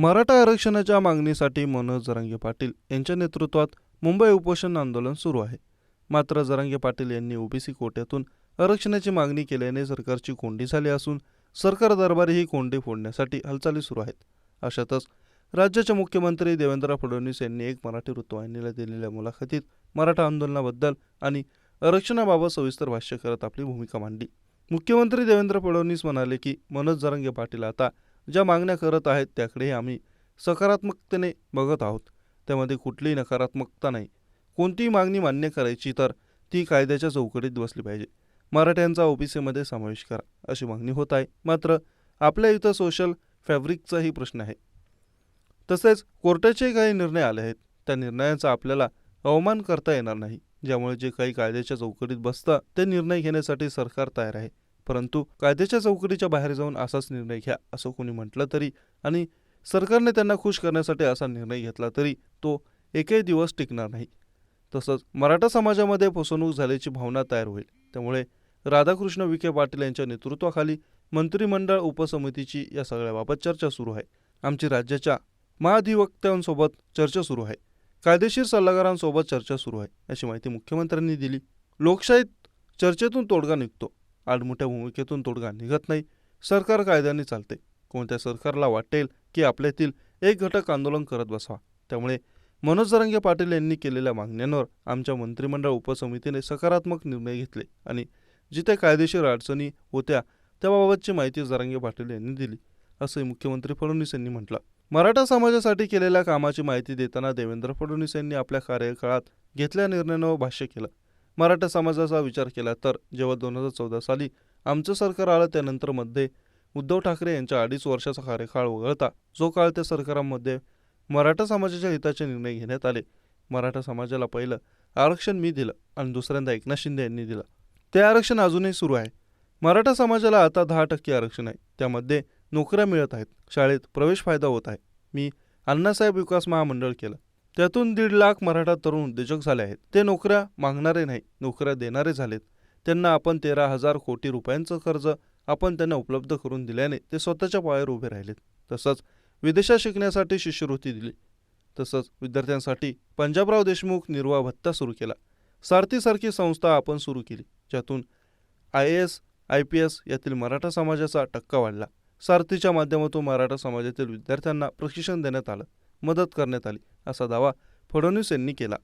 मराठा आरक्षणाच्या मागणीसाठी मनोज जरांगे पाटील यांच्या नेतृत्वात मुंबई उपोषण आंदोलन सुरू आहे. मात्र जरांगे पाटील यांनी ओबीसी कोट्यातून आरक्षणाची मागणी केल्याने सरकारची कोंडी झाली असून सरकार दरबारी ही कोंडी फोडण्यासाठी हालचाली सुरू आहेत. अशातच राज्याचे मुख्यमंत्री देवेंद्र फडणवीस यांनी एक मराठी वृत्तवाहिनीला दिलेल्या मुलाखतीत मराठा आंदोलनाबद्दल आणि आरक्षणाबाबत सविस्तर भाष्य करत आपली भूमिका मांडली. मुख्यमंत्री देवेंद्र फडणवीस म्हणाले की मनोज जरांगे पाटील आता ज्या मागण्या करत आहेत त्याकडेही आम्ही सकारात्मकतेने बघत आहोत. त्यामध्ये कुठलीही नकारात्मकता नाही. कोणतीही मागणी मान्य करायची तर ती कायद्याच्या चौकटीत बसली पाहिजे. मराठ्यांचा ओबीसीमध्ये समावेश करा अशी मागणी होत आहे. मात्र आपल्या इथं सोशल फॅब्रिकचाही प्रश्न आहे. तसेच कोर्टाचे काही निर्णय आले आहेत. त्या निर्णयांचा आपल्याला अवमान करता येणार नाही. ज्यामुळे जे काही कायद्याच्या चौकटीत बसतं ते निर्णय घेण्यासाठी सरकार तयार आहे. परंतु कायद्याच्या चौकटीच्या बाहेर जाऊन असाच निर्णय घ्या असं कोणी म्हटलं तरी आणि सरकारने त्यांना खुश करण्यासाठी असा निर्णय घेतला तरी तो एकही दिवस टिकणार नाही. तसंच मराठा समाजामध्ये फसवणूक झाल्याची भावना तयार होईल. त्यामुळे राधाकृष्ण विखे पाटील यांच्या नेतृत्वाखाली मंत्रिमंडळ उपसमितीची या सगळ्याबाबत चर्चा सुरू आहे. आमची राज्याच्या महाधिवक्त्यांसोबत चर्चा सुरू आहे. कायदेशीर सल्लागारांसोबत चर्चा सुरू आहे अशी माहिती मुख्यमंत्र्यांनी दिली. लोकशाहीत चर्चेतून तोडगा निघतो. आडमुठ्या भूमिकेतून तोडगा निघत नाही. सरकार कायद्याने चालते. कोणत्या सरकारला वाटेल की आपल्यातील एक घटक आंदोलन करत बसावा? त्यामुळे मनोज जरांगे पाटील यांनी केलेल्या मागण्यांवर आमच्या मंत्रिमंडळ उपसमितीने सकारात्मक निर्णय घेतले आणि जिथे कायदेशीर अडचणी होत्या त्याबाबतची माहिती जरांगे पाटील यांनी दिली असंही मुख्यमंत्री फडणवीस यांनी म्हटलं. मराठा समाजासाठी केलेल्या कामाची माहिती देताना देवेंद्र फडणवीस यांनी आपल्या कार्यकाळात घेतल्या निर्णयावर भाष्य केलं. मराठा समाजाचा विचार केला तर जेव्हा दोन हजार चौदा साली आमचं सरकार आलं त्यानंतरमध्ये उद्धव ठाकरे यांच्या अडीच वर्षाचा कार्यकाळ वगळता जो काळ त्या सरकारांमध्ये मराठा समाजाच्या हिताचे निर्णय घेण्यात आले. मराठा समाजाला पहिलं आरक्षण मी दिलं आणि दुसऱ्यांदा एकनाथ शिंदे यांनी दिलं. ते आरक्षण अजूनही सुरू आहे. मराठा समाजाला आता दहा टक्के आरक्षण आहे. त्यामध्ये नोकऱ्या मिळत आहेत. शाळेत प्रवेश फायदा होत आहे. मी अण्णासाहेब विकास महामंडळ केलं. त्यातून दीड लाख मराठा तरुण उद्योजक झाले आहेत. ते नोकऱ्या मागणारे नाही नोकऱ्या देणारे झालेत. त्यांना आपण तेरा हजार कोटी रुपयांचं कर्ज आपण त्यांना उपलब्ध करून दिल्याने ते स्वतःच्या पायावर उभे राहिलेत. तसंच विदेशात शिकण्यासाठी शिष्यवृत्ती दिली. तसंच विद्यार्थ्यांसाठी पंजाबराव देशमुख निर्वाह भत्ता सुरू केला. सारथीसारखी संस्था आपण सुरू केली ज्यातून I A S I P S यातील मराठा समाजाचा टक्का वाढला. सारथीच्या माध्यमातून मराठा समाजातील विद्यार्थ्यांना प्रशिक्षण देण्यात आलं. मदत करण्यात आली असा दावा फडणवीस यांनी केला.